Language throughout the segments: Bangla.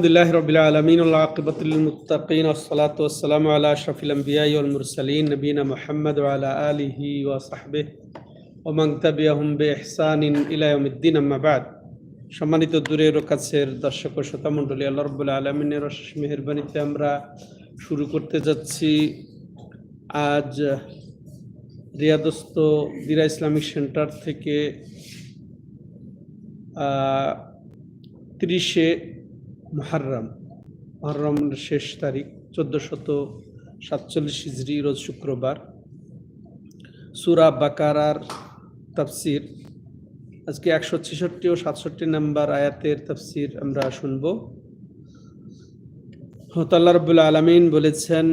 আলহামদুলিল্লাহ রবিল্লা আলমিনুল্লাহ আকবতুলমতাকিন আসসালাত আসসালাম আল্লাহ শফিল আম্বিয়াই মুরসালিন নবীন মোহাম্মদ আলা আলিহি ওয়াসাহবে সাহবে তাবিয়াহম বে এহসানিন ইলায়মুদ্দিন আম্মাবাদ সম্মানিত দূরের কাছের দর্শক ও শ্রোতামণ্ডলী, আল্লাহ রবুল্লা আলমিনের অশেষ মেহরবানিতে আমরা শুরু করতে যাচ্ছি। আজ রিয়াদস্ত দিরা ইসলামিক সেন্টার থেকে তিরিশে মহারম মহরমের শেষ তারিখ চোদ্দশত সাতচল্লিশ হিজড়ি রোজ শুক্রবার সুরা বাকারার তাফসির আজকে একশো ছেষট্টি ও সাতষট্টি নাম্বার আয়াতের তাফসির আমরা শুনব হতাল্লা রবুল্লা আলমিন বলেছেন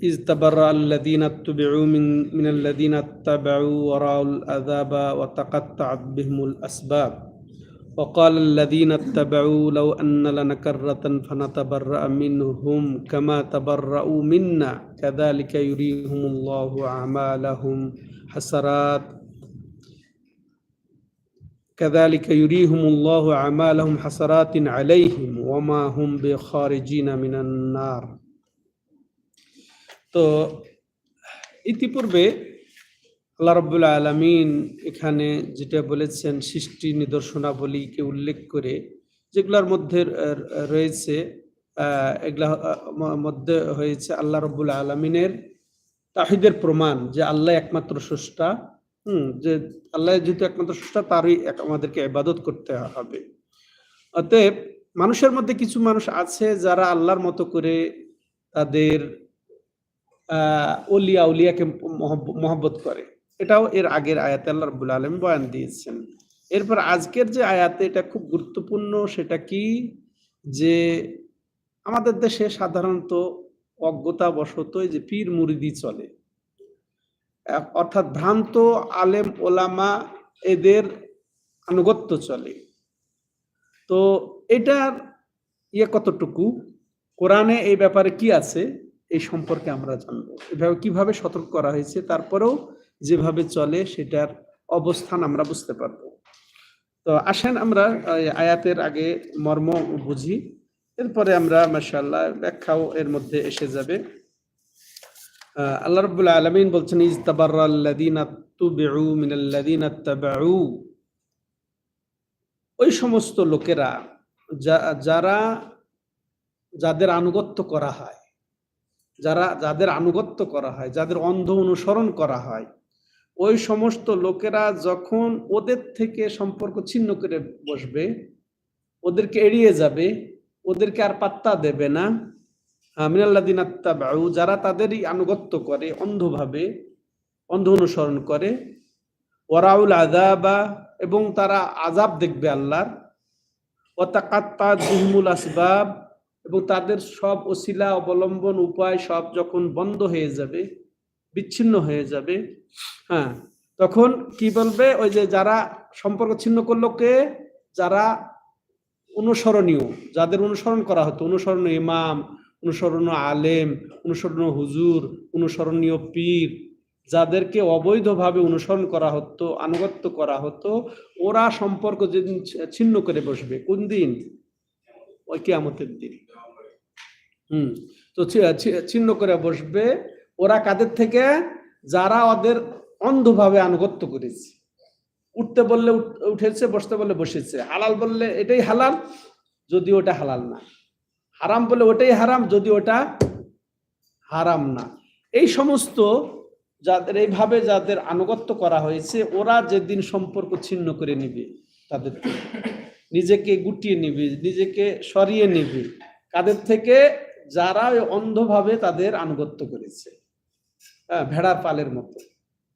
إذ تبرأ الذين اتبعوا من من الذين اتبعوا ورأوا العذاب وتقطعت بهم الأسباب وقال الذين اتبعوا لو أن لنا كرة فنتبرأ منهم كما تبرأوا منا كذلك يريهم الله أعمالهم حسرات كذلك يريهم الله أعمالهم حسرات عليهم وما هم بخارجين من النار তো ইতিপূর্বে আল্লাহ রব্বুল আলমিন এখানে যেটা বলেছেন, সৃষ্টি নিদর্শনাবলীকে উল্লেখ করে, যেগুলোর মধ্যে রয়েছে এগুলা মধ্যে হয়েছে আল্লাহ রব্বুল আলমিনের তাহিদের প্রমাণ যে আল্লাহ একমাত্র স্রষ্টা, হুম, যে আল্লাহ যেহেতু একমাত্র স্রষ্টা, তারই আমাদেরকে ইবাদত করতে হবে। অতএব মানুষের মধ্যে কিছু মানুষ আছে যারা আল্লাহর মতো করে তাদের আহ অলিয়া উলিয়াকে মহব্বত করে। এটাও এর আগের আয়াতে আল্লাহ রব্বুল আলম বয়ান দিয়েছেন। এরপর আজকের যে আয়াতে এটা খুব গুরুত্বপূর্ণ সেটা কি? যে আমাদের দেশে সাধারণত অজ্ঞতা বশত যে পীর মুরিদি চলে। অর্থাৎ ভ্রান্ত আলেম ওলামা এদের আনুগত্য চলে। তো এটার ইয়ে কতটুকু? কোরআনে এই ব্যাপারে কি আছে? এই সম্পর্কে আমরা জানব। এভাবে কীভাবে সতর্ক করা হয়েছে? তারপরেও যেভাবে চলে সেটার অবস্থান আমরা বুঝতে পারব। তো আসেন আমরা আয়াতের আগে মর্ম বুঝি, এরপরে আমরা মাসাল্লাহ ব্যাখ্যাও এর মধ্যে এসে যাবে। আল্লাহ রব্বুল্লাহ আলমিন বলছেন ইজতাবারু ওই সমস্ত লোকেরা যারা, যাদের আনুগত্য করা হয়, যারা, যাদের আনুগত্য করা হয়, যাদের অন্ধ অনুসরণ করা হয় ওই সমস্ত লোকেরা যখন ওদের থেকে সম্পর্ক ছিন্ন করে বসবে, ওদেরকে এড়িয়ে যাবে, ওদেরকে আর পাত্তা দেবে না। মিনাল্লাদিন আত্মাবাউ যারা তাদেরই আনুগত্য করে, অন্ধভাবে, অন্ধ অনুসরণ করে। ওরাউল আজাবা এবং তারা আজাব দেখবে আল্লাহর। ওতাকাত্তা জুহমুল আসবাব, এবং তাদের সব ওসিলা, অবলম্বন, উপায় সব যখন বন্ধ হয়ে যাবে বিচ্ছিন্ন হয়ে যাবে। হ্যাঁ তখন কি বলবে? ওই যে যারা সম্পর্ক ছিন্ন করল কে? যারা অনুসরণীয়, যাদের অনুসরণ করা হতো। অনুসরণীয় ইমাম, অনুসরণীয় আলেম, অনুসরণীয় হুজুর, অনুসরণীয় পীর, যাদেরকে অবৈধভাবে অনুসরণ করা হতো, আনুগত্য করা হতো, ওরা সম্পর্ক যেদিন ছিন্ন করে বসবে। কোন দিন? ওই কেয়ামতের দিন। হুম, তো ছিন্ন করে বসবে। ওরা কাদের থেকে? যারা ওদের অন্ধভাবে আনুগত্য করেছে। উঠতে বললে উঠেছে, বসতে বললে বসেছে। হালাল বললে এটাই হালাল যদি ওটা হালাল না। হারাম বলে ওটাই হারাম যদি ওটা হারাম না। এই সমস্ত যাদের, এইভাবে যাদের আনুগত্য করা হয়েছে, ওরা যেদিন সম্পর্ক ছিন্ন করে নিবে, তাদের নিজেকে গুটিয়ে নিবে, নিজেকে সরিয়ে নিবে। কাদের থেকে? যারা অন্ধভাবে তাদের আনুগত্য করেছে। ভেড়ার পালের মতো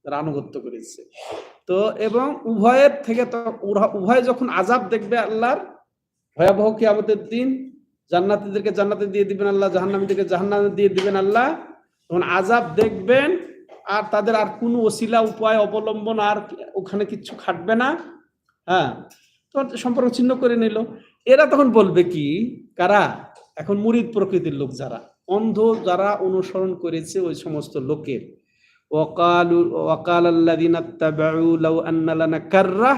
তারা আনুগত্য করেছে। তো এবং উভয়ের থেকে তো উভয় যখন আজাব দেখবে আল্লাহর, ভয়াবহ কি আমাদের দিন, জান্নাতিদেরকে জান্নাতে দিয়ে দিবেন আল্লাহ, জাহান্নামীদেরকে জাহান্নামে দিয়ে দিবেন আল্লাহ, তখন আজাব দেখবেন আর তাদের আর কোনো ওসিলা, উপায় অবলম্বন আর ওখানে কিছু খাটবে না। হ্যাঁ তখন সম্পর্ক ছিন্ন করে নিল। এরা তখন বলবে কি, কারা? এখন মুরিদ প্রকৃতির লোক যারা। অন্ধ যারা অনুসরণ করেছে ওই সমস্ত লোকের। কাররা।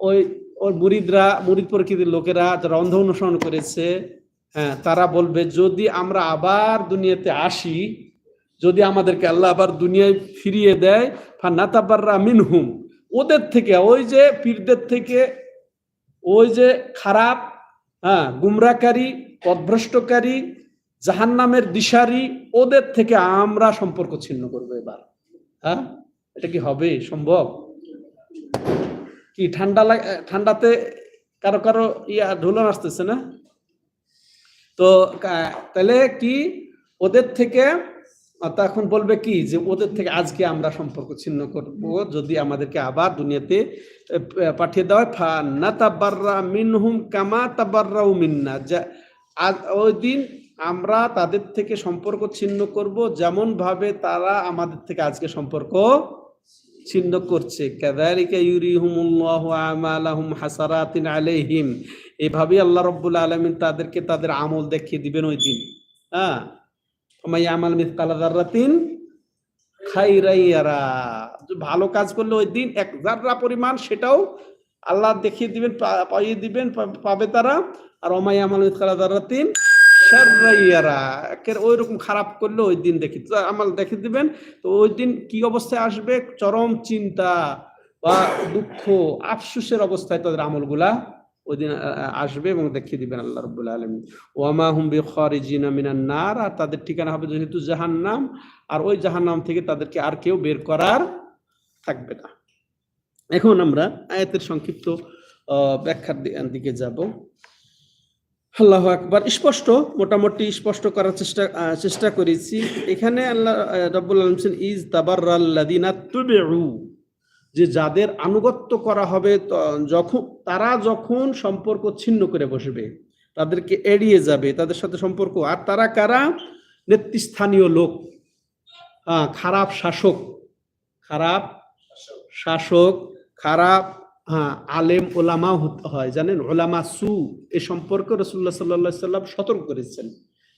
ওই প্রকৃতির লোকেরা যারা অন্ধ অনুসরণ করেছে হ্যাঁ তারা বলবে, যদি আমরা আবার দুনিয়াতে আসি, যদি আমাদেরকে আল্লাহ আবার দুনিয়ায় ফিরিয়ে দেয় ফান্নাতাবাররা মিনহুম। ওদের থেকে, ওই যে পীরদের থেকে, ওই যে খারাপ হ্যাঁ গুমরাকারী পথভ্রষ্টকারী জাহান্নামের দিশারি ওদের থেকে আমরা সম্পর্ক ছিন্ন করব এবার। হ্যাঁ? এটা কি হবে? সম্ভব? কি, ঠান্ডা লাগ, ঠান্ডাতে কারও কারও ইয়া ঢুলন আসতেছে না? তো তাহলে কি, ওদের থেকে তখন বলবে কি, যে ওদের থেকে আজকে আমরা সম্পর্ক ছিন্ন করব, যদি আমাদেরকে আবার দুনিয়াতে পাঠিয়ে দেওয়া হয়। ফান্না তাবাররা মিনহুম কামা তাবাররাউ মিন্না। যা আজ ওই দিন আমরা তাদের থেকে সম্পর্ক ছিন্ন করব যেমন ভাবে তারা আমাদের থেকে আজকে সম্পর্ক ছিন্ন করছে। হাসারাতিন এভাবে আল্লাহ রাব্বুল আলামিন তাদেরকে তাদের আমল দেখিয়ে দিবেন ওই দিন। হ্যাঁ? ভালো কাজ করলে ওই দিন এক যাররা পরিমাণ সেটাও আল্লাহ দেখিয়ে দিবেন পাইয়ে দিবেন পাবে তারা। আর ওমাই আমাল মিসকালা যাররাতিন ওই রকম খারাপ করলে ওই দিন দেখি, তো আমাল দেখে দিবেন, তো ওই দিন কি অবস্থায় আসবে? চরম চিন্তা বা দুঃখ, আফসুসের অবস্থায় তাদের আমলগুলা ওই দিন আসবে এবং দেখিয়ে দিবেন আল্লাহ রব্বুল আলমী ওয়ামা হুম বিখারিজিনা মিনান নার, আর তাদের ঠিকানা হবে যেহেতু জাহান্নাম, আর ওই জাহান্নাম থেকে তাদেরকে আর কেউ বের করার থাকবে না। এখন আমরা আয়াতের সংক্ষিপ্ত ব্যাখ্যার দিকে যাব। আল্লাহ আকবার। স্পষ্ট, মোটামুটি স্পষ্ট করার চেষ্টা চেষ্টা করেছি। এখানে আল্লাহ রব্বুল আলম ইজ তাবার্রাল্লাদিনা তুবিউ। যে যাদের আনুগত্য করা হবে যখন, তারা যখন সম্পর্ক ছিন্ন করে বসবে, তাদেরকে এড়িয়ে যাবে, তাদের সাথে সম্পর্ক। আর তারা কারা? নেতৃস্থানীয় লোক। খারাপ শাসক। খারাপ শাসক, খারাপ আলেম ওলামাও হতে, হয়, জানেন? ওলামা সু, এ সম্পর্কে রসুল্লাহ সাল্লা সাল্লাম সতর্ক করেছেন।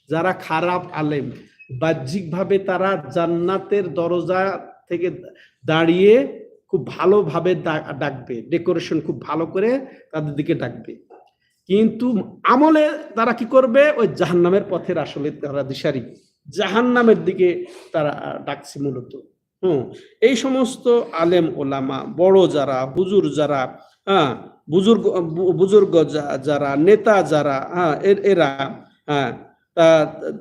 যারা খারাপ আলেম, বাহ্যিকভাবে তারা জান্নাতের দরজা থেকে দাঁড়িয়ে খুব ভালোভাবে ডাকবে, ডেকোরেশন খুব ভালো করে তাদের দিকে ডাকবে। কিন্তু আমলে তারা কি করবে? ওই জাহান্নামের পথের আসলে তারা দিশারি। জাহান্নামের দিকে তারা ডাকছে মূলত। হুম এই সমস্ত আলেম ওলামা বড় যারা হুজুর যারা হ্যাঁ বুজুর্গ বুজুর্গ যারা নেতা যারা হ্যাঁ এর- হ্যাঁ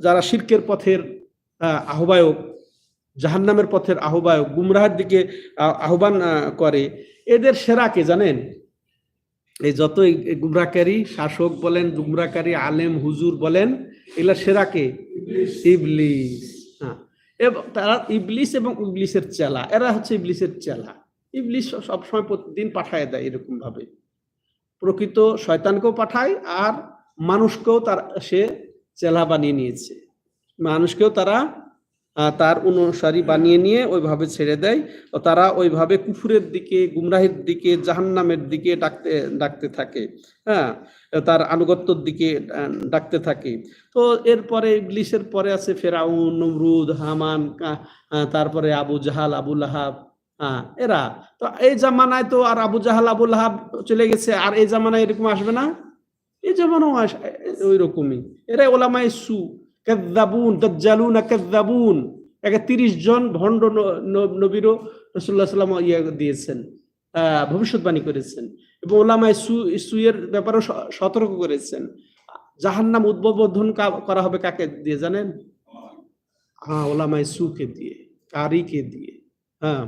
যারা শিরকের পথের আহ, আহ্বায়ক জাহান্নামের পথের আহ্বায়ক গুমরাহের দিকে আহ্বান করে এদের সেরাকে জানেন? এই যত গুমরাকারী শাসক বলেন গুমরাকারী আলেম হুজুর বলেন এগুলা সেরাকে ইবলিস। এবং তারা ইবলিস এবং ইবলিসের চেলা। এরা হচ্ছে ইবলিসের চেলা। ইবলিস সবসময় প্রতিদিন পাঠায় দেয় এরকমভাবে। প্রকৃত শয়তানকেও পাঠায় আর মানুষকেও তার, সে চেলা বানিয়ে নিয়েছে। মানুষকেও তারা তার অনুসারী বানিয়ে নিয়ে ওইভাবে ছেড়ে দেয়। তারা ওইভাবে কুফুরের দিকে, গুমরাহের দিকে, জাহান্নামের দিকে ডাকতে ডাকতে থাকে। হ্যাঁ তার আনুগত্যর দিকে ডাকতে থাকে। তো এরপরে ইবলিসের পরে আছে ফেরাউন, নমরুদ, হামান তারপরে আবু জাহাল, আবু লাহাব হ্যাঁ এরা। তো এই জামানায় তো আর আবু জাহাল, আবু লাহাব চলে গেছে। আর এই জামানায় এরকম আসবে না? এই জামানাও আস ওই রকমই এরা ওলামাই সু। কাদ্দাবুন দাজ্জালুন কাদ্দাবুন একে তিরিশ জন ভণ্ড নবীরও রসুল্লাহ ইয়ে দিয়েছেন ভবিষ্যৎবাণী করেছেন। এবং ওলামায় সু, সুয়ের ব্যাপারেও সতর্ক করেছেন। জাহান্নাম উদ্বোধন কা- করা হবে কাকে দিয়ে জানেন? হ্যাঁ ওলামায় সুকে দিয়ে, কারিকে দিয়ে। হ্যাঁ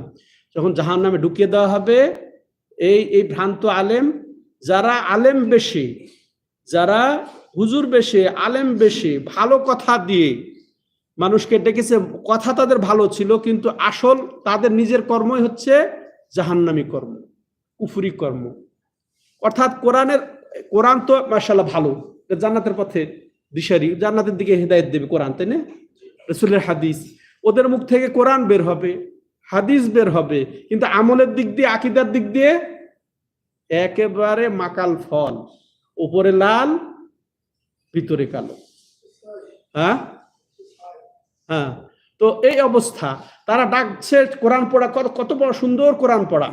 যখন জাহান নামে ঢুকিয়ে দেওয়া হবে, এই এই ভ্রান্ত আলেম, যারা আলেম বেশি, যারা হুজুর বেশি, আলেম বেশি, ভালো কথা দিয়ে মানুষকে ডেকেছে। কথা তাদের ভালো ছিল, কিন্তু আসল তাদের নিজের কর্মই হচ্ছে জাহান্নামি কর্ম, কুফুরি কর্ম। অর্থাৎ কোরআনের, কোরআন তো মার্শাল্লাহ ভালো জান্নাতের পথে দিশারি, জান্নাতের দিকে হেদায়ত দেবে কোরআন, তাই না? রসুলের হাদিস, ওদের মুখ থেকে কোরআন বের হবে, হাদিস বের হবে, কিন্তু আমলের দিক দিয়ে, আকিদার দিক দিয়ে একেবারে মাকাল ফল, উপরে লাল ভিতরে কালো। হ্যাঁ? হ্যাঁ। তো এই অবস্থা। তারা ডাকছে কোরআন পড়া, কত বড় সুন্দর কোরআন পড়া।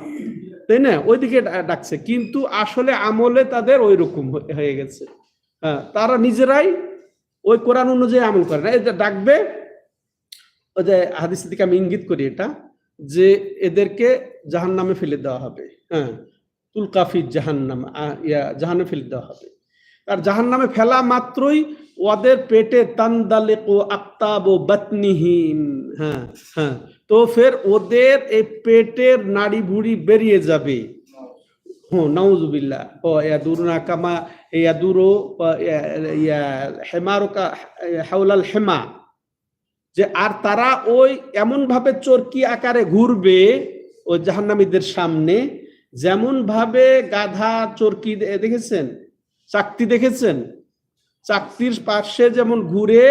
তাই না? ওইদিকে ডাকছে। কিন্তু আসলে আমলে তাদের ওই রকম হয়ে গেছে। হ্যাঁ তারা নিজেরাই ওই কোরআন অনুযায়ী আমল করে না। যে ডাকবে, ওই যে হাদিস থেকে আমি ইঙ্গিত করি এটা, যে এদেরকে জাহান নামে ফেলে দেওয়া হবে। হ্যাঁ তুলকাফি জাহান্নাম ইয়া, জাহান্নামে ফেলে দেওয়া হবে। আর জাহান নামে ফেলা মাত্রই ওদের পেটে তান্দালেক ও আক্তাব ও বাতনিহীন হ্যাঁ হ্যাঁ। তো ফের ওদের এই পেটের নাড়ি ভুড়ি বেরিয়ে যাবে। হ্যাঁ নাউজুবিল্লাহ। ও ইয়াদুরুনা কামা ইয়াদুরু ইয়া হেমারু কা হাউলাল হেমা। যে আর তারা ওই এমন ভাবে চরকি আকারে ঘুরবে ওই জাহান্নামীদের সামনে যেমন ভাবে গাধা চরকি দেখেছেন? চাকতি দেখেছেন? চাকতির পাশে যেমন ঘুরে,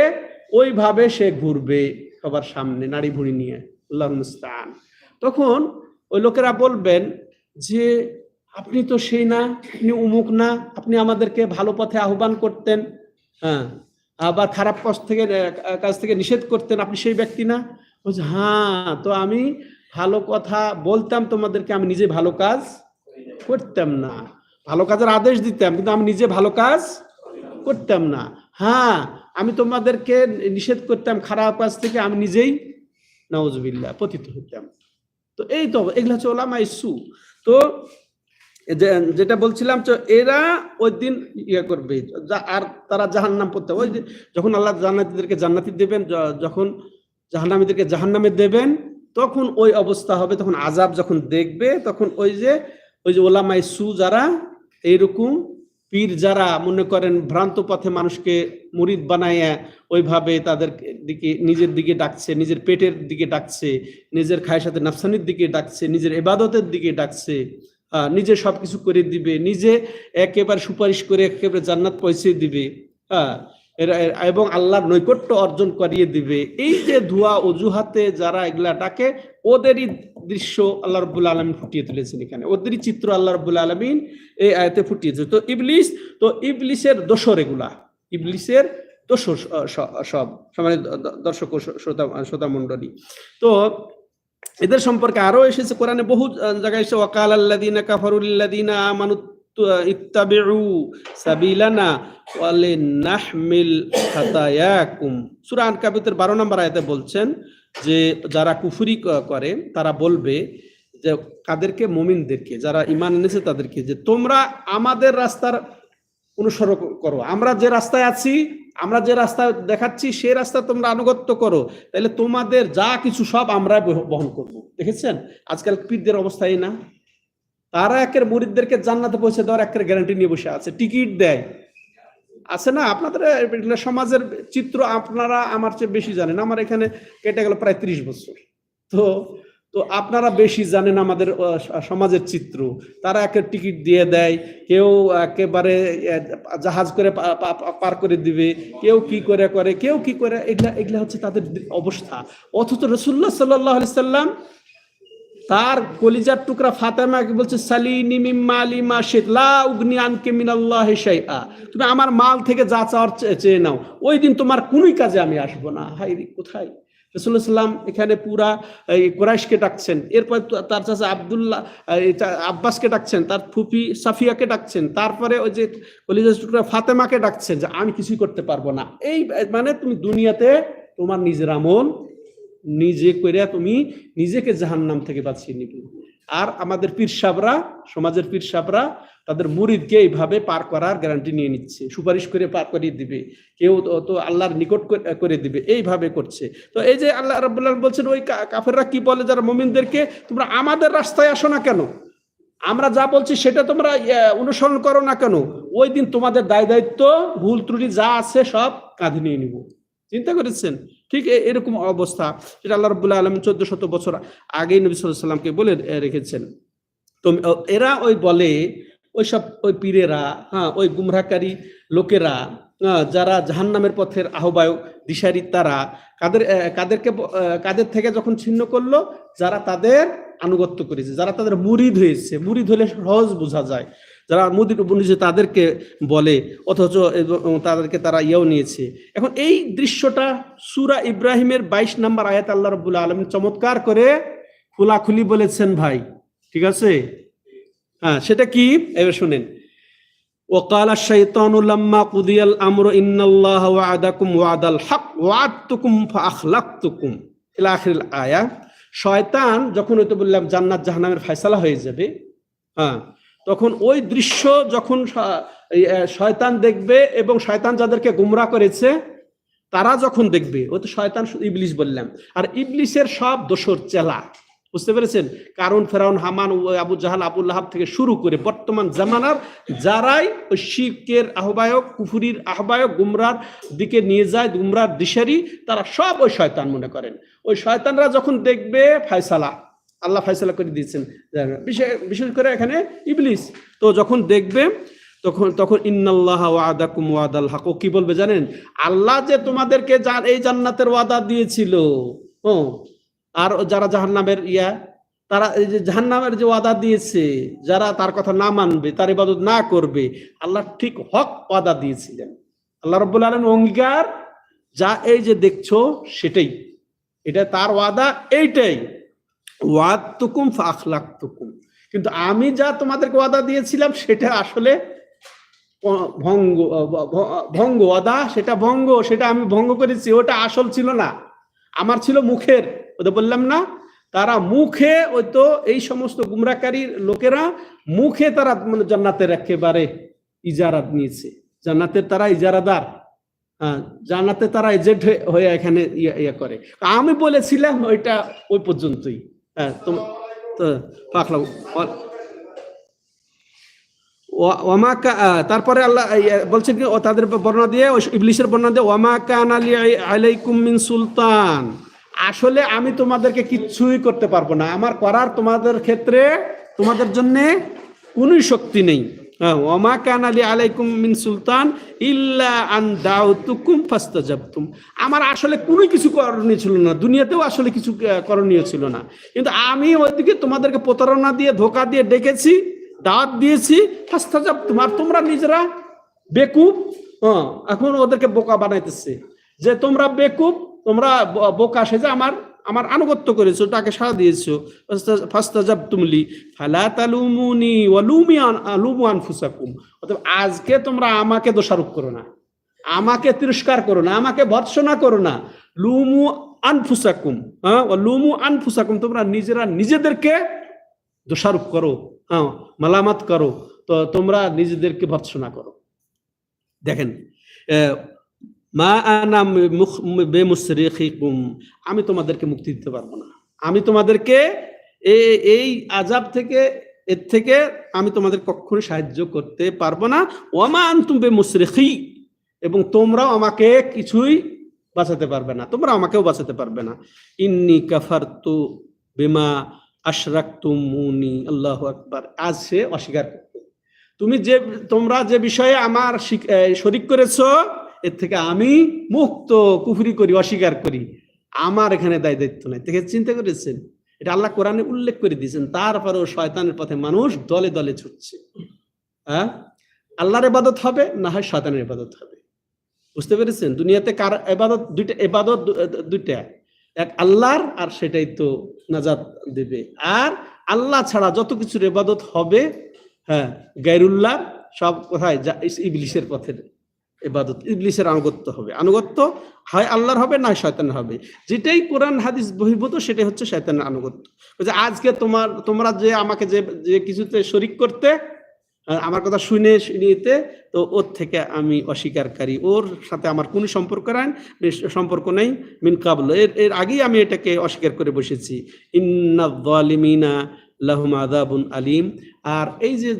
ওইভাবে সে ঘুরবে সবার সামনে নাড়ি ভুড়ি নিয়ে। আল্লাহ মুস্তান তখন ওই লোকেরা বলবেন যে, আপনি তো সেই না, আপনি উমুক না, আপনি আমাদেরকে ভালো পথে আহ্বান করতেন। হ্যাঁ আবার খারাপ কাজ থেকে কাজ থেকে নিষেধ করতেন, আপনি সেই ব্যক্তি না? বলছে হ্যাঁ তো আমি ভালো কথা বলতাম তোমাদেরকে, আমি নিজে ভালো কাজ করতাম না। ভালো কাজের আদেশ দিতাম, কিন্তু আমি নিজে ভালো কাজ করতাম না। হ্যাঁ আমি তোমাদেরকে নিষেধ করতাম, খারাপ কাজ থেকে আমি নিজেই নওয়াজবিল্লাহ পতিত হইতাম। তো এই তো, এগুলো হচ্ছে ওলামা ইস্যু তো যেটা বলছিলাম এরা ওই দিন ইয়ে করবে আর তারা জাহান নাম পড়তে, ওই যখন আল্লাহ জান্নাতীদেরকে জান্নাতি দেবেন যখন জাহান্নামীদেরকে জাহান্নামে দেবেন, তখন ওই অবস্থা হবে, তখন আজাব যখন দেখবে, তখন ওই যে ওই যে ওলামাই সু যারা এইরকম পীর যারা মনে করেন ভ্রান্ত পথে মানুষকে মুরিদ বানাইয়া ওইভাবে তাদের দিকে, নিজের দিকে ডাকছে, নিজের পেটের দিকে ডাকছে, নিজের খায়ের সাথে নাফসানির দিকে ডাকছে, নিজের এবাদতের দিকে ডাকছে নিজে সবকিছু করে দিবে, নিজে একেবারে সুপারিশ করে একেবারে জান্নাত পৌঁছে দিবে এবং আল্লাহর নৈকট্য অর্জন করিয়ে দিবে। এই যে ধোয়া অজুহাতে যারা এগুলা ডাকে ওদেরই দৃশ্য আল্লাহ রব্বুল আলমিন ফুটিয়ে তুলেছেন এখানে। ওদেরই চিত্র আল্লাহ রব্বুল আলমিন এই আয়তে ফুটিয়েছে তো ইবলিস, তো ইবলিসের দোষর এগুলা। ইবলিসের স- সব সমানে দর্শক শ্রোতা শ্রোতা মণ্ডলী। তো এদের সম্পর্কে আরও এসেছে কোরআনে বহু জায়গায় এসে ওয়াকাল আল্লাদিনা কাফারুল্লাদিনা আমানু ইত্তাবিউ সাবিলানা ওয়ালে নাহমিল খাতায়াকুম। সূরা আনকাবুতের 12 নম্বর আয়াতে বলছেন যে যারা কুফুরি করে, তারা বলবে যে কাদেরকে মুমিনদেরকে, যারা ইমান এনেছে তাদেরকে, যে তোমরা আমাদের রাস্তার অনুসরণ করো। আমরা যে রাস্তায় আছি, আমরা যে রাস্তা দেখাচ্ছি, সে রাস্তা তোমরা আনুগত্য করো। তাহলে তোমাদের যা কিছু সব আমরা বহ- বহন করব। দেখেছেন? আজকাল পীরদের অবস্থা এই না? তারা একের মরিদদেরকে জান্নাতে পৌঁছে দেওয়ার একের গ্যারান্টি নিয়ে বসে আছে। টিকিট দেয়। আছে না? আপনাদের সমাজের চিত্র আপনারা আমার চেয়ে বেশি জানেন। আমার এখানে কেটে গেল প্রায় ত্রিশ বছর। তো তো আপনারা বেশি জানেন আমাদের সমাজের চিত্র। তারা একে টিকিট দিয়ে দেয়, কেউ একেবারে জাহাজ করে পার করে দিবে, কেউ কি করে করে, কেউ কি করে, এগুলা এগুলা হচ্ছে তাদের অবস্থা। অথচ রসুল্লাহ সাল্লাহ সাল্লাম তার কলিজার টুকরা ফাতেমাকে বলছে, সালিনি আলি মা লা উগনি আনকে মিনাল্লাহ শাইআ। তুমি আমার মাল থেকে যা চাওয়ার চেয়ে নাও। ওই দিন তোমার কোনোই কাজে আমি আসব না। হাই কোথায়? রসুল্লাহ সাল্লাম এখানে পুরা, এই কোরাইশকে ডাকছেন। এরপর তার চাচা আবদুল্লাহ আব্বাসকে ডাকছেন, তার ফুফি সাফিয়াকে ডাকছেন। তারপরে ওই যে কলিজার টুকরা ফাতেমাকে ডাকছেন যে, আমি কিছুই করতে পারব না। এই মানে তুমি দুনিয়াতে তোমার নিজের আমল নিজে কইরা তুমি নিজেকে জাহান্নাম থেকে বাঁচিয়ে নিবে। আর আমাদের পীর সাবরা, সমাজের পীর সাবরা, তাদের মুরিদকে এইভাবে পার করার গ্যারান্টি নিয়ে নিচ্ছে। সুপারিশ করে পার করিয়ে দিবে। কেউ তো- আল্লাহর নিকট করে- করে দিবে। এইভাবে করছে। তো এই যে আল্লাহ রাবুল্লাহ বলছেন, ওই কাফেররা কি বলে? যারা মমিনদেরকে তোমরা আমাদের রাস্তায় আসো না কেন? আমরা যা বলছি সেটা তোমরা অনুসরণ করো না কেন? ওই দিন তোমাদের দায় দায়িত্ব ভুল ত্রুটি যা আছে সব কাঁধে নিয়ে নিব। চিন্তা করেছেন? ঠিক এরকম অবস্থা যেটা আল্লাহ রবুল্লাহ আলম চোদ্দ শত বছর আগেই নবী সাল্লামকে বলে রেখেছেন। তো এরা ওই বলে ওই সব ওই পীরেরা হ্যাঁ ওই গুমরাকারী লোকেরা আহ, যারা জাহান্নামের পথের আহ্বায়ক দিশারি তারা কাদের কাদেরকে কাদের থেকে যখন ছিন্ন করল যারা তাদের আনুগত্য করেছে যারা তাদের মুরিদ হয়েছে। মুরিদ হলে সহজ বোঝা যায়। যারা মুদির বুঝেছে তাদেরকে বলে অথচ এবং তাদেরকে তারা ইয়েও নিয়েছে এখন এই দৃশ্যটা সুরা ইব্রাহিমের বাইশ নম্বর আয়াত আল্লাহ রবুল্লা আলম চমৎকার করে খোলাখুলি বলেছেন ভাই ঠিক আছে হ্যাঁ সেটা কি এবার শুনেন وقال الشيطان لما قضي الامر ان الله وعدكم وعد الحق وعدتكم فاخلفتكم الى اخر الايه শয়তান যখন ওই তো বললাম জান্নাত জাহান্নামের ফয়সালা হয়ে যাবে হ্যাঁ তখন ওই দৃশ্য যখন শয়তান দেখবে এবং শয়তান যাদেরকে গুমরা করেছে, তারা যখন দেখবে, ও তো শয়তান ইবলিশ বললাম। আর ইবলিশের সব দোসর চেলা, বুঝতে পেরেছেন? কারণ ফেরাউন, হামান আবু জাহাল, আবুল লাহাব থেকে শুরু করে বর্তমান জামানার যারাই ওই শিরকের আহ্বায়ক, কুফুরির আহ্বায়ক, গুমরার দিকে নিয়ে যায়, গুমরার দিশারি, তারা সব ওই শয়তান মনে করেন। ওই শয়তানরা যখন দেখবে, ফায়সালা আল্লাহ ফায়সালা করে দিয়েছেন। বিশেষ করে এখানে ইবলিস। তো যখন দেখবে, তখন তখন ইন্নাল্লাহ ওয়াদাকুম ওয়াদাল হক। কি বলবে জানেন? আল্লাহ যে তোমাদেরকে এই জান্নাতের ওয়াদা দিয়েছিল। ও। আর যারা জাহান্নামের ইয়া, তারা এই যে জাহান্নামের যে ওয়াদা দিয়েছে, যারা তার কথা না মানবে, তার ইবাদত না করবে, আল্লাহ ঠিক হক ওয়াদা দিয়েছিলেন। আল্লাহ রব্বুল আলম অঙ্গীকার, যা এই যে দেখছ, সেটাই। এটা তার ওয়াদা, এইটাই। ওয়াদ তুকুম ফাখলাক তুকুম কিন্তু আমি যা তোমাদেরকে ওয়াদা দিয়েছিলাম, সেটা আসলে ভঙ্গ ভঙ্গ, ওয়াদা, সেটা ভঙ্গ, সেটা আমি ভঙ্গ করেছি, ওটা আসল ছিল না। আমার ছিল মুখের ওদের বললাম না, তারা মুখে ওই তো এই সমস্ত গুমরাকারী লোকেরা মুখে তারা মানে জান্নাতের একেবারে ইজারাত নিয়েছে। জান্নাতের তারা ইজারাদার। হ্যাঁ জান্নাতে তারা এজেন্ট হয়ে এখানে ইয়ে করে। আমি বলেছিলাম ওইটা ওই পর্যন্তই। হ্যাঁ তো তো পাকলাম ওয়া- ওয়ামা তারপরে আল্লাহ বলছেন কি তাদের বর্ণনা দিয়ে ইবলিশের বর্ণনা দিয়ে, ওয়ামা কান আলী আলাইকুম মিন সুলতান। আসলে আমি তোমাদেরকে কিচ্ছুই করতে পারব না। আমার করার তোমাদের ক্ষেত্রে তোমাদের জন্যে কোনোই শক্তি নেই। ওয়ামা কান আলী আলাইকুম মিন সুলতান ইল্লা আন দাউতুকুম ফাস্তাজাবতুম। আমার আসলে কোনো কিছু করণীয় ছিল না, দুনিয়াতেও আসলে কিছু করণীয় ছিল না। কিন্তু আমি ওইদিকে তোমাদেরকে প্রতারণা দিয়ে, ধোকা দিয়ে ডেকেছি, দাওয়াত দিয়েছি ফাস্তাজাব তোমার তোমরা নিজেরা বেকুব হ্যাঁ এখন ওদেরকে বোকা বানাইতেছে। যে তোমরা বেকুব, তোমরা বোকা সেজে আমার আমার আনুগত্য করেছ, তাকে সাড়া দিয়েছ। ফাস্তাজাব তুমলি ফালা তালুমুনি ওয়ালুমি আলুমু আনফুসাকুম। অতএব আজকে তোমরা আমাকে দোষারোপ করো না, আমাকে তিরস্কার করো না, আমাকে ভর্ৎসনা করো না। লুমু আনফুসাকুম হ্যাঁ লুমু আনফুসাকুম, তোমরা নিজেরা নিজেদেরকে দোষারোপ করো হ্যাঁ মালামাত করো, তো তোমরা নিজেদেরকে ভর্ৎসনা করো। দেখেন মা আনা বেমুসরিকুম আমি তোমাদেরকে মুক্তি দিতে পারব না। আমি তোমাদেরকে এই আজাব থেকে, এর থেকে আমি তোমাদের কখনো সাহায্য করতে পারব না। ওমা আনতুম বেমুসরিখি এবং তোমরাও আমাকে কিছুই বাঁচাতে পারবে না। তোমরা আমাকেও বাঁচাতে পারবে না। ইন্নি কাফারতু বিমা আশরাকতুমুনি। আল্লাহ আকবার। আজ সে অস্বীকার তুমি যে, তোমরা যে বিষয়ে আমার শরিক করেছ এর থেকে আমি মুক্ত, কুফরি করি, অস্বীকার করি। আমার এখানে দায় দায়িত্ব নাই। থেকে চিন্তা করেছেন? এটা আল্লাহ কোরআনে উল্লেখ করে দিয়েছেন। তারপরেও শয়তানের পথে মানুষ দলে দলে ছুটছে। হ্যাঁ? আল্লাহর এবাদত হবে, না হয় শয়তানের এবাদত হবে। বুঝতে পেরেছেন? দুনিয়াতে কার এবাদত দুইটা এবাদত দুইটা। এক আল্লাহর, আর সেটাই তো নাজাদ দেবে। আর আল্লাহ ছাড়া যত কিছুর এবাদত হবে হ্যাঁ গাইরুল্লাহ সব কোথায়? ইবলিশের পথের। এবাদত ইবলিশের আনুগত্য হবে। আনুগত্য হয় আল্লাহর হবে না শয়তানের হবে। যেটাই কোরআন হাদিস বহির্ভূত সেটাই হচ্ছে শয়তানের আনুগত্য। বলছে, আজকে তোমার তোমরা যে আমাকে যে যে কিছুতে শরিক করতে আমার কথা শুনে শুনিতে তো ওর থেকে আমি অস্বীকারী। ওর সাথে আমার কোনো সম্পর্ক নাই সম্পর্ক নেই মিন কাবল। এর এর আগেই আমি এটাকে অস্বীকার করে বসেছি। ইন্না লাহুম আযাবুন আলিম। আর এই যে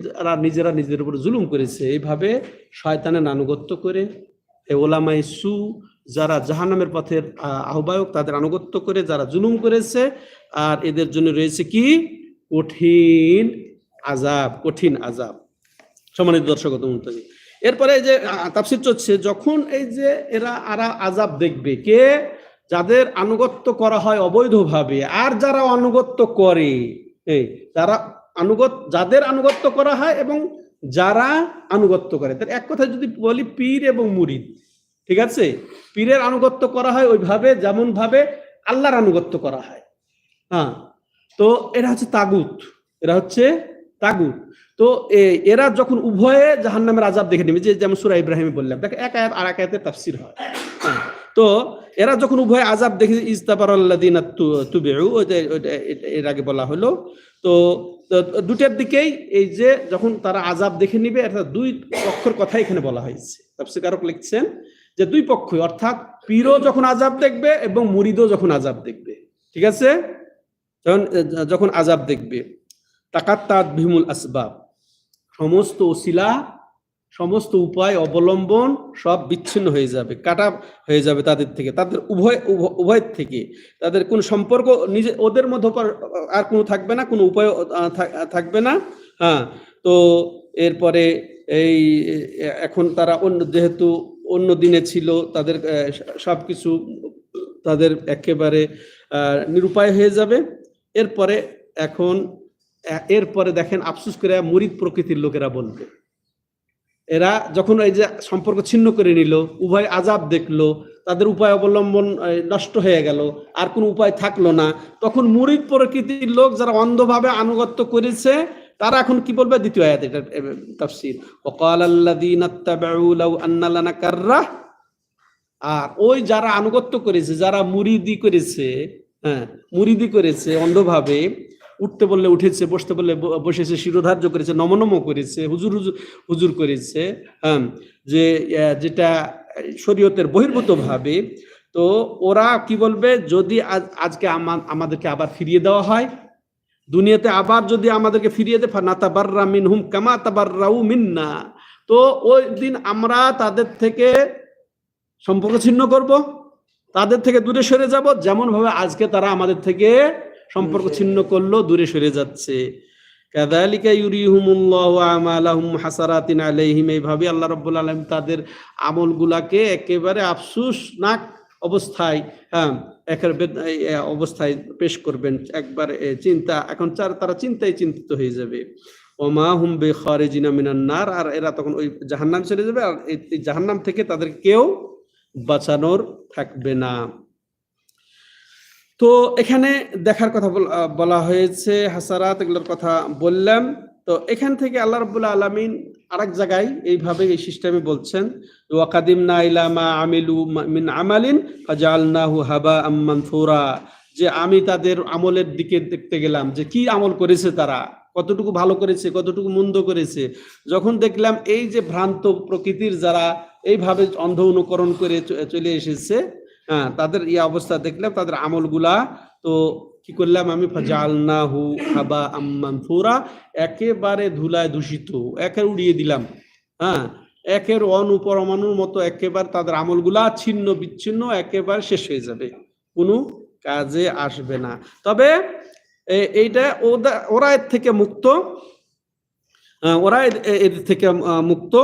নিজেরা নিজেদের উপর জুলুম করেছে এইভাবে শয়তানের আনুগত্য করে এ ওলামাই সু যারা জাহান্নামের পথের আহ্বায়ক তাদের আনুগত্য করে যারা জুলুম করেছে আর এদের জন্য রয়েছে কি? কঠিন আজাব কঠিন আজাব সম্মানিত দর্শক এরপরে এই যে আহ, তাফসীর চলছে যখন এই যে এরা আরা আজাব দেখবে কে? যাদের আনুগত্য করা হয় অবৈধভাবে আর যারা আনুগত্য করে এই যারা আনুগত যাদের আনুগত্য করা হয় এবং যারা আনুগত্য করে। তার এক কথা যদি বলি পীর এবং মুরিদ ঠিক আছে? পীরের আনুগত্য করা হয় ওইভাবে যেমন ভাবে আল্লাহর আনুগত্য করা হয়। হ্যাঁ তো এরা হচ্ছে তাগুত এরা হচ্ছে তাগুত। তো এরা যখন উভয়ে জাহান্নামের আজাব দেখে নেবে যে যেমন সুরা ইব্রাহিমে বললাম দেখো এক আয়াত আর এক আয়াতের তাফসির হয়। হ্যাঁ, তো এরা যখন উভয় আজাব দেখে ইস্তাবার এর আগে বলা হলো, তো দুটার দিকেই এই যে যখন তারা আজাব দেখে নিবে অর্থাৎ দুই পক্ষের কথা এখানে বলা হয়েছে। তাফসিরকারক লিখছেন যে দুই পক্ষই, অর্থাৎ পীরও যখন আজাব দেখবে এবং মুরিদও যখন আজাব দেখবে। ঠিক আছে? যখন যখন আজাব দেখবে। তাকাত্তাত ভিমুল আসবাব। সমস্ত ওসিলা সমস্ত উপায় অবলম্বন সব বিচ্ছিন্ন হয়ে যাবে, কাটা হয়ে যাবে তাদের থেকে, তাদের উভয় উভ- উভয়ের থেকে। তাদের কোন সম্পর্ক নিজে, ওদের মধ্যে আর কোনো থাকবে না, কোনো উপায় থাকবে না। হ্যাঁ তো এরপরে এই এখন তারা অন্য, যেহেতু অন্য দিনে ছিল, তাদের সব কিছু তাদের একেবারে নিরুপায় হয়ে যাবে। এরপরে এখন এরপরে দেখেন, আফসুস করে মুরিদ প্রকৃতির লোকেরা বলবে। এরা যখন এই যে সম্পর্ক ছিন্ন করে নিল, উভয় আজাব দেখল, তাদের উপায় অবলম্বন নষ্ট হয়ে গেল, আর কোনো উপায় থাকল না, তখন মুরিদ প্রকৃতির লোক যারা অন্ধভাবে আনুগত্য করেছে, তারা এখন কি বলবে? দ্বিতীয় আয়াত এটা তাফসীর। ওয়াকাল আল্লাযীনা ইত্তাবাউ লাউ আন্না লানা কাররাহ আর ওই যারা আনুগত্য করেছে, যারা মুরিদি করেছে হ্যাঁ মুরিদি করেছে অন্ধভাবে উঠতে বললে উঠেছে, বসতে বললে বসেছে, শিরোধার্য করেছে, নমনম করেছে, হুজুর হুজুর হুজুর করেছে হ্যাঁ যে যেটা শরীয়তের বহির্ভূত ভাবে তো ওরা কি বলবে? যদি আজ- আজকে আমাদেরকে আবার ফিরিয়ে দেওয়া হয়, দুনিয়াতে আবার যদি আমাদেরকে ফিরিয়ে দেয় নাতাবাররা মিনহুম কামা তাবাররাউ মিন্না, তো ওই দিন আমরা তাদের থেকে সম্পর্ক ছিন্ন করব, তাদের থেকে দূরে সরে যাব যেমন ভাবে আজকে তারা আমাদের থেকে সম্পর্ক ছিন্ন করল দূরে সরে যাচ্ছে। কাযালিকা ইউরিহুমুল্লাহু আমালাহুম হাসারাতিন আলাইহিম। এইভাবে আল্লাহ রাব্বুল আলামিন তাদের আমলগুলাকে একেবারে আফসুস নাক অবস্থায় হ্যাঁ একের অবস্থায় পেশ করবেন। একবার চিন্তা এখন চার তারা চিন্তায় চিন্তিত হয়ে যাবে। ওমা হুম বে খারিজিনা মিনান নার আর এরা তখন ওই জাহান্নাম চলে যাবে আর এই জাহান্নাম থেকে তাদের কেউ বাঁচানোর থাকবে না। তো এখানে দেখার কথা বল- হয়েছে, হাসারাত এগুলোর কথা বললাম। তো এখান থেকে আল্লাহ রবুল্লা আলমিন আরেক জায়গায় এইভাবে এই সিস্টেমে বলছেন ওয়াকাদিম না ইলামা আমিলু হাবা যে আমি তাদের আমলের দিকে দেখতে গেলাম, যে কি আমল করেছে তারা, কতটুকু ভালো করেছে, কতটুকু মন্দ করেছে। যখন দেখলাম এই যে ভ্রান্ত প্রকৃতির যারা এইভাবে অন্ধ অনুকরণ করে চলে এসেছে হ্যাঁ তাদের এই অবস্থা দেখলাম তাদের আমলগুলা তো কি করলাম আমি? ফাজালনাহু হাবা আম্মানফুরা একেবারে ধুলায় দূষিত একে উড়িয়ে দিলাম। হ্যাঁ একের অনুপরমাণুর মতো একেবারে তাদের আমলগুলা ছিন্ন বিচ্ছিন্ন একেবারে শেষ হয়ে যাবে। কোনো কাজে আসবে না। তবে এইটা ওরা এর থেকে মুক্ত আহ, ওরা এ- এ- এর থেকে মুক্ত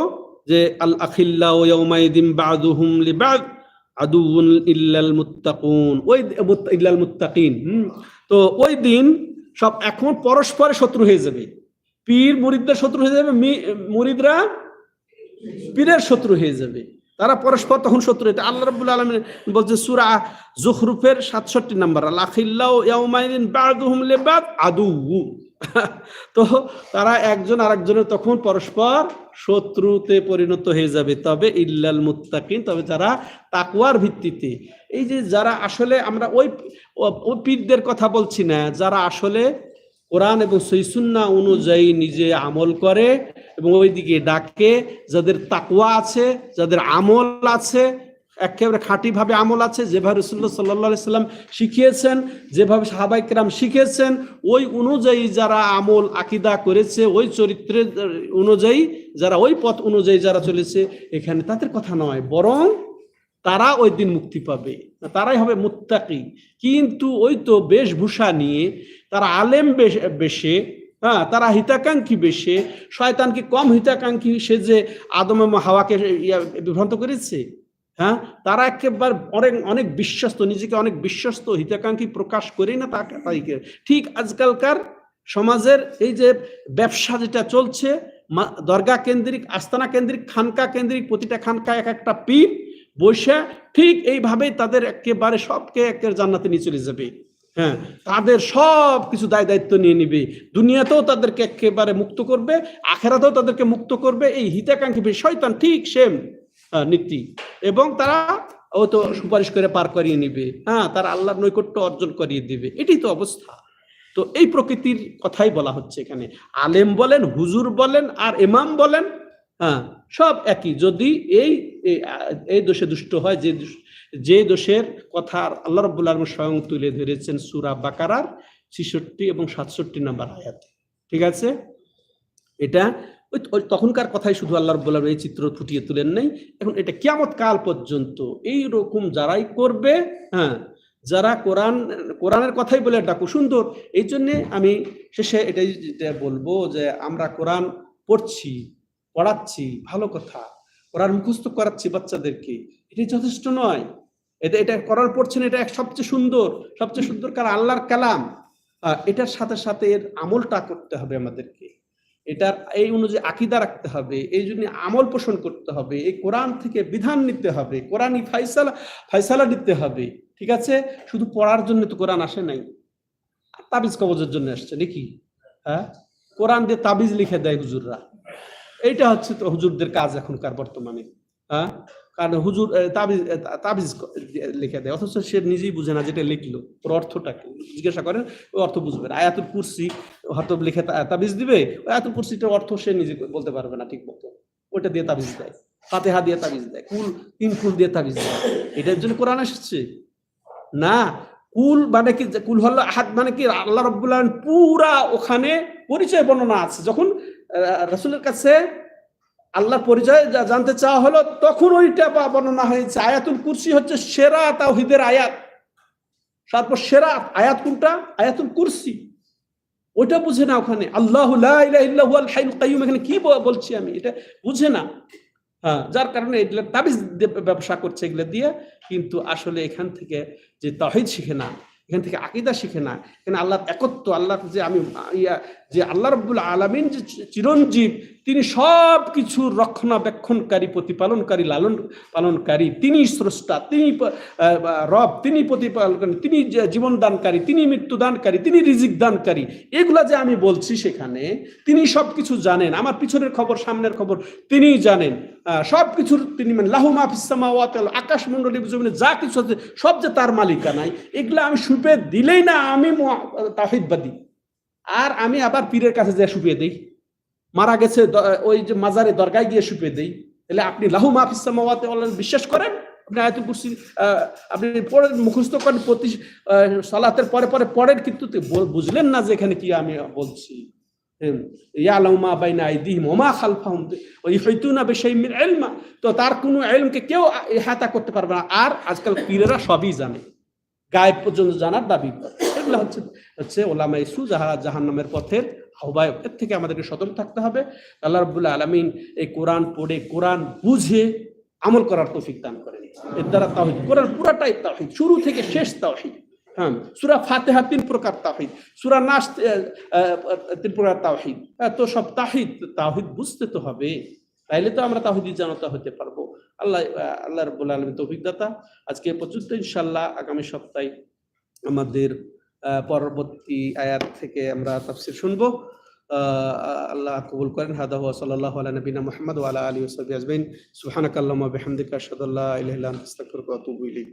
যে আল আখিল্লা ও ইয়াউমাইদিন বাদুহুম লিবাদ আদুউন ইল্লাল মুত্তাকুন। ওই ইল্লাল মুত্তাকিন। তো ওই দিন সব এখন পরস্পরে শত্রু হয়ে যাবে। পীর মুরিদদের শত্রু হয়ে যাবে মুরিদরা পীরের শত্রু হয়ে যাবে। তারা পরস্পর তখন শত্রু এটা আল্লাহ রাব্বুল আলামিন বলছে সূরা জুখরুফের 67 নাম্বার আল তো তারা একজন আরেকজনের তখন পরস্পর শত্রুতে পরিণত হয়ে যাবে। তবে ইল্লাল মুত্তাকিন, তবে যারা তাকওয়ার ভিত্তিতে। এই যে যারা আসলে আমরা ওই ওই পীরদের কথা বলছি না, যারা আসলে কোরআন এবং সৈসুন্না অনুযায়ী নিজে আমল করে এবং ওইদিকে ডাকে, যাদের তাকুয়া আছে, যাদের আমল আছে একেবারে খাঁটি ভাবে আমল আছে, যেভাবে রসুল্লাহ সাল্লাহ সাল্লাম শিখিয়েছেন, যেভাবে সাহাবাইকরাম শিখেছেন ওই অনুযায়ী যারা আমল, আকিদা করেছে, ওই চরিত্রের অনুযায়ী যারা, ওই পথ অনুযায়ী যারা চলেছে, এখানে তাদের কথা নয়, বরং তারা ওই দিন মুক্তি পাবে। তারাই হবে মুত্তাকি। কিন্তু ওই তো বেশভূষা নিয়ে, তারা আলেম বেশ- হ্যাঁ তারা হিতাকাঙ্ক্ষী বেশে শয়তানকে কম হিতাকাঙ্ক্ষী সে যে আদম হাওয়াকে বিভ্রান্ত করেছে? হ্যাঁ? তারা একেবারে অনেক অনেক বিশ্বস্ত, নিজেকে অনেক বিশ্বস্ত, হিতাকাঙ্ক্ষী প্রকাশ করেই না তাকে, তাইকে। ঠিক আজকালকার সমাজের এই যে ব্যবসা যেটা চলছে দরগা কেন্দ্রিক, আস্তানা কেন্দ্রিক, খানকা কেন্দ্রিক, প্রতিটা খানকা এক একটা পীর বৈশা ঠিক এইভাবেই তাদের একেবারে সবকে একের জান্নাতে নিয়ে চলে যাবে। হ্যাঁ তাদের সব কিছু দায় দায়িত্ব নিয়ে নিবে। দুনিয়াতেও তাদেরকে একেবারে মুক্ত করবে, আখেরাতেও তাদেরকে মুক্ত করবে, এই হিতাকাঙ্ক্ষী শয়তান ঠিক সেম নীতি। এবং তারা ও তো সুপারিশ করে পার করিয়ে নিবে। হ্যাঁ তারা আল্লাহর নৈকট্য অর্জন করিয়ে দিবে। এটাই তো অবস্থা। তো এই প্রকৃতির কথাই বলা হচ্ছে এখানে। আলেম বলেন, হুজুর বলেন, আর ইমাম বলেন হ্যাঁ সব একই। যদি এই এই- এই দোষে দুষ্ট হয়, যে যে দোষের কথা আল্লাহ রব্বুল আলম স্বয়ং তুলে ধরেছেন সুরা বাকারার ছিষট্টি এবং সাতষট্টি নাম্বার আয়াতে। ঠিক আছে? এটা ওই তখনকার কথাই শুধু আল্লাহ আলম এই চিত্র ফুটিয়ে তুলেন নাই। এখন এটা কিয়ামত কাল পর্যন্ত এই রকম যারাই করবে হ্যাঁ যারা কোরআন, কোরআনের কথাই বলে ডাকু, সুন্দর। এই জন্যে আমি শেষে এটাই যেটা বলব যে আমরা কোরআন পড়ছি, পড়াচ্ছি, ভালো কথা। কোরআন মুখস্থ করাচ্ছি বাচ্চাদেরকে। এটাই যথেষ্ট নয়। এটা এটা কোরআন পড়ছেন, এটা এক সবচেয়ে সুন্দর সবচেয়ে সুন্দর কারণ আল্লাহর কালাম। এটার সাথে সাথে এর আমলটা করতে হবে আমাদেরকে। এটার এই অনুযায়ী আকিদা রাখতে হবে, এই জন্য আমল পোষণ করতে হবে, এই কোরআন থেকে বিধান নিতে হবে, কোরআনই ফাইসালা ফাইসালা নিতে হবে, ঠিক আছে? শুধু পড়ার জন্য তো কোরআন আসে নাই। তাবিজ কবজের জন্য আসছে নাকি? হ্যাঁ? কোরআন দিয়ে তাবিজ লিখে দেয় হুজুররা। এইটা হচ্ছে তো হুজুরদের কাজ এখনকার বর্তমানে হ্যাঁ? কারণ হুজুর তাবিজ তাবিজ লিখে দেয়, অথচ সে নিজেই বুঝে না যেটা লিখলো, ওর অর্থটাকে জিজ্ঞাসা করেন ওই অর্থ বুঝবে না। আয়াতুল কুরসি হয়তো লিখে তাবিজ দিবে, ওই আয়াতুল কুরসিটার অর্থ সে নিজে বলতে পারবে না ঠিক মতো ওইটা দিয়ে তাবিজ দেয়। হাতে ফাতেহা দিয়ে তাবিজ দেয়। কুল তিন কুল দিয়ে তাবিজ দেয়। এটার জন্য কোরআন এসেছে। না, কুল মানে কি? কুল হলো হাত মানে কি? আল্লাহ রব্বুল পুরা ওখানে পরিচয় বর্ণনা আছে। যখন রাসূলের কাছে আল্লাহর পরিচয় জানতে চাওয়া হলো, তখন ওইটা বর্ণনা হয়েছে। আয়াতুল কুরসি হচ্ছে সেরা তাওহীদের আয়াত। তারপর সেরা আয়াত কোনটা? আয়াতুল কুরসি। ওইটা বুঝে না ওখানে। আল্লাহ এখানে কি বলছি আমি? এটা বুঝে না। হ্যাঁ যার কারণে এগুলো তাবিজ ব্যবসা করছে এগুলো দিয়ে। কিন্তু আসলে এখান থেকে যে তাহিদ শিখে না, এখান থেকে আকিদা শিখে না, এখানে আল্লাহ একত্র আল্লাহ যে আমি, ইয়া, যে আল্লাহ রব্বুল আলমিন যে চিরঞ্জীব তিনি সব কিছুর রক্ষণাবেক্ষণকারী, প্রতিপালনকারী, লালন পালনকারী, তিনি স্রষ্টা, তিনি রব, তিনি প্রতিপালনকারী, তিনি জীবন দানকারী তিনি মৃত্যু দানকারী তিনি রিজিক দানকারী এগুলা যে আমি বলছি সেখানে, তিনি সব কিছু জানেন। আমার পিছনের খবর, সামনের খবর তিনি জানেন। সব কিছুর তিনি মানে লাহু মাফিসামা ওয়াতাল আকাশ মন্ডলী জমিনে যা কিছু আছে, সব যে তার মালিকানাই এগুলা আমি সুপে দিলেই না আমি তাহিদবাদী আর আমি আবার পীরের কাছে যে সুপিয়ে দেই। মারা গেছে ওই যে মাজারে দরগায় গিয়ে সুপে দেই। তাহলে আপনি লাহু মাফিসামা ওয়াতাল বিশ্বাস করেন? আপনি আয়াতুল কুরসি আপনি পড়েন, মুখস্থ করেন, প্রতি সালাতের পরে পরে পড়েন, কিন্তু বুঝলেন না যে এখানে কি আমি বলছি? তো তার কোনো ইলমকে কেউ ইহাতা করতে পারবে না। আর আজকাল পীরেরা সবই জানে। গায়ে পর্যন্ত জানার দাবি করে। এগুলো হচ্ছে হচ্ছে ওলামা ইসু যাহারা জাহান্নামের পথের আহ্বায়ক এর থেকে আমাদেরকে সতর্ক থাকতে হবে। আল্লাহ রাব্বুল আলামিন এই কোরআন পড়ে কোরআন বুঝে আমল করার তৌফিক দান করেন। এর দ্বারা তাওহীদ কোরআন পুরাটাই তাওহীদ শুরু থেকে শেষ তাওহীদ। হ্যাঁ সুরা ফাতেহা তিন প্রকার তাওহীদ সুরা নাস তিন প্রকার তাওহীদ। হ্যাঁ, তো সব তাহিদ তাওহীদ বুঝতে তো হবে। তাইলে তো আমরা তাহিদি জানাতা হতে পারব। আল্লাহ আল্লাহ রব্বুল আলমী তৌফিক আজকে পর্যন্ত ইনশাল্লাহ আগামী সপ্তাহে আমাদের পরবর্তী আয়াত থেকে আমরা তাফসির শুনব। আল্লাহ কবুল করেন। হাদা হুয়া সাল্লাল্লাহু আলা নবিনা মুহাম্মদ ওয়া আলা সাহবিহি আজমাইন। সুবহানাকাল্লাহুম্মা বিহামদিকা ইল্লা আনতা আস্তাগফিরুকা ওয়া আতুবু ইলাইক।